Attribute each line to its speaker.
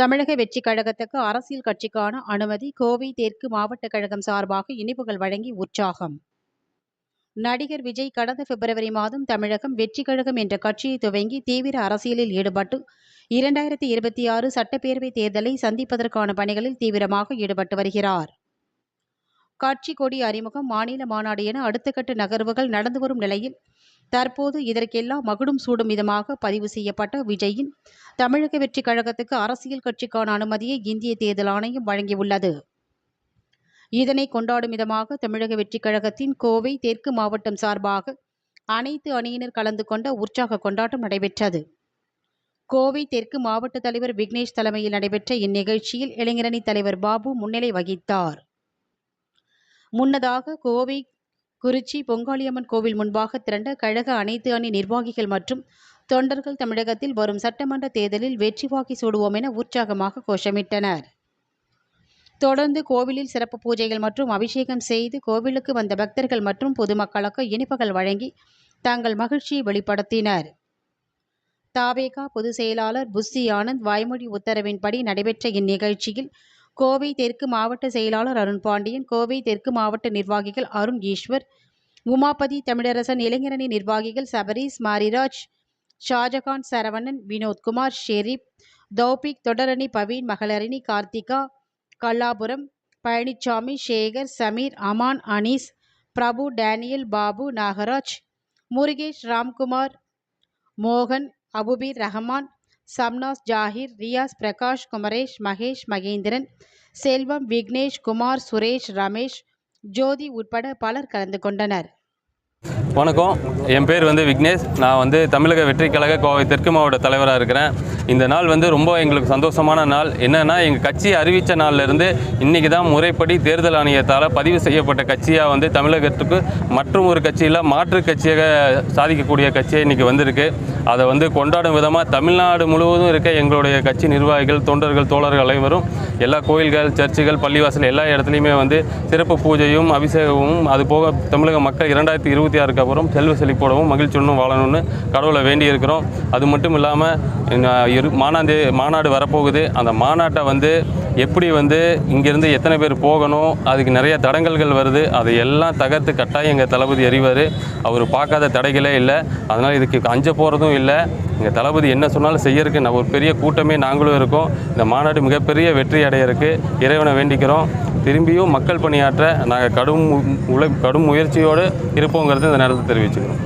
Speaker 1: தமிழக வெற்றி கழகத்துக்கு அரசியல் கட்சிக்கான அனுமதி கோவை தெற்கு மாவட்ட கழகம் சார்பாக இனிப்புகள் வழங்கி உற்சாகம். நடிகர் விஜய் கடந்த பிப்ரவரி மாதம் தமிழகம் வெற்றி கழகம் என்ற கட்சியை துவங்கி தீவிர அரசியலில் ஈடுபட்டு இரண்டாயிரத்தி இருபத்தி ஆறு சட்டப்பேரவைத் தேர்தலை சந்திப்பதற்கான பணிகளில் தீவிரமாக ஈடுபட்டு வருகிறார். கட்சி கொடி அறிமுகம் மாநில மாநாடு என அடுத்த கட்ட நகர்வுகள் நடந்து வரும் நிலையில் தற்போது இதற்கெல்லாம் மகுடும் சூடும் விதமாக பதிவு செய்யப்பட்ட விஜயின் தமிழக வெற்றி கழகத்துக்கு அரசியல் கட்சிக்கான அனுமதியை இந்திய தேர்தல் ஆணையம் வழங்கியுள்ளது. இதனை கொண்டாடும் விதமாக தமிழக வெற்றிக் கழகத்தின் கோவை தெற்கு மாவட்டம் சார்பாக அனைத்து அணியினர் கலந்து கொண்ட உற்சாக கொண்டாட்டம் நடைபெற்றது. கோவை தெற்கு மாவட்ட தலைவர் விக்னேஷ் தலைமையில் நடைபெற்ற இந்நிகழ்ச்சியில் இளைஞரணி தலைவர் பாபு முன்னிலை வகித்தார். முன்னதாக கோவை குறிச்சி பொங்காளியம்மன் கோவில் முன்பாக திரண்ட கழக அனைத்து அணி நிர்வாகிகள் மற்றும் தொண்டர்கள் தமிழகத்தில் வரும் சட்டமன்ற தேர்தலில் வெற்றி வாக்கி சூடுவோம் என உற்சாகமாக கோஷமிட்டனர். தொடர்ந்து கோவிலில் சிறப்பு பூஜைகள் மற்றும் அபிஷேகம் செய்து கோவிலுக்கு வந்த பக்தர்கள் மற்றும் பொதுமக்களுக்கு இனிப்புகள் வழங்கி தங்கள் மகிழ்ச்சியை வெளிப்படுத்தினர். தாவேகா பொதுச் செயலாளர் புஸ்ஸி ஆனந்த் வாய்மொழி உத்தரவின்படி நடைபெற்ற இந்நிகழ்ச்சியில் கோவை தெற்கு மாவட்ட செயலாளர் அருண் பாண்டியன் கோவை தெற்கு மாவட்ட நிர்வாகிகள் அருண் ஈஸ்வர் உமாபதி தமிழரசன் இளைஞரணி நிர்வாகிகள் சபரீஸ் மாரிராஜ் ஷாஜகான் சரவணன் வினோத்குமார் ஷெரீப் தௌபிக் தொடரணி பவீன் மகளரணி கார்த்திகா கல்லாபுரம் பழனிச்சாமி சேகர் சமீர் அமான் அனீஸ் பிரபு டேனியல் பாபு நாகராஜ் முருகேஷ் ராம்குமார் மோகன் அபுபீர் ரஹமான் சம்னாஸ் ஜாகிர் ரியாஸ் பிரகாஷ் குமரேஷ் மகேஷ் மகேந்திரன் செல்வம் விக்னேஷ் குமார் சுரேஷ் ரமேஷ் ஜோதி உட்பட பலர் கலந்து கொண்டனர்.
Speaker 2: வணக்கம். என் பேர் வந்து விக்னேஷ். நான் வந்து தமிழக வெற்றிக் கழக கோவை தெற்கு மாவட்ட தலைவராக இருக்கிறேன். இந்த நாள் வந்து ரொம்ப எங்களுக்கு சந்தோஷமான நாள். என்னென்னா எங்கள் கட்சி அறிவித்த நாள்லேருந்து இன்றைக்கி தான் முறைப்படி தேர்தல் ஆணையத்தால் பதிவு செய்யப்பட்ட கட்சியாக வந்து தமிழகத்துக்கு மற்றும் ஒரு கட்சியில் மாற்று கட்சியாக சாதிக்கக்கூடிய கட்சியாக இன்றைக்கி வந்திருக்கு. அதை வந்து கொண்டாடும் விதமாக தமிழ்நாடு முழுவதும் இருக்க எங்களுடைய கட்சி நிர்வாகிகள் தொண்டர்கள் தோழர்கள் அனைவரும் எல்லா கோயில்கள் சர்ச்சுகள் பள்ளிவாசல் எல்லா இடத்துலையுமே வந்து சிறப்பு பூஜையும் அபிஷேகமும் அது போக தமிழக மக்கள் இரண்டாயிரத்தி இருபத்தி ஆறு அப்புறம் செல்வ செழிப்போடவும் மகிழ்ச்சியுடனும் வாழணும்னு கடவுளை வேண்டி இருக்கிறோம் அது மட்டும் இல்லாமல் இரு மாநாடு மாநாடு வரப்போகுது. அந்த மாநாட்டை வந்து எப்படி வந்து இங்கேருந்து எத்தனை பேர் போகணும் அதுக்கு நிறைய தடங்கல்கள் வருது. அதை எல்லாம் தகர்த்து கட்டாயம் எங்கள் தளபதி அறிவார் அவர் பார்க்காத தடைகளே இல்லை. அதனால் இதுக்கு அஞ்ச போகிறதும் இல்லை. எங்கள் தளபதி என்ன சொன்னாலும் செய்யறதுக்கு நான் ஒரு பெரிய கூட்டமே நாங்களும் இருக்கோம். இந்த மாநாடு மிகப்பெரிய வெற்றி அடையிறதுக்கு இறைவனை வேண்டிக்கிறோம். திரும்பியும் மக்கள் பணியாற்ற நாங்கள் கடும் உழை கடும் முயற்சியோடு இருப்போங்கிறது இந்த நேரத்தில் தெரிவிச்சுக்கிறோம்.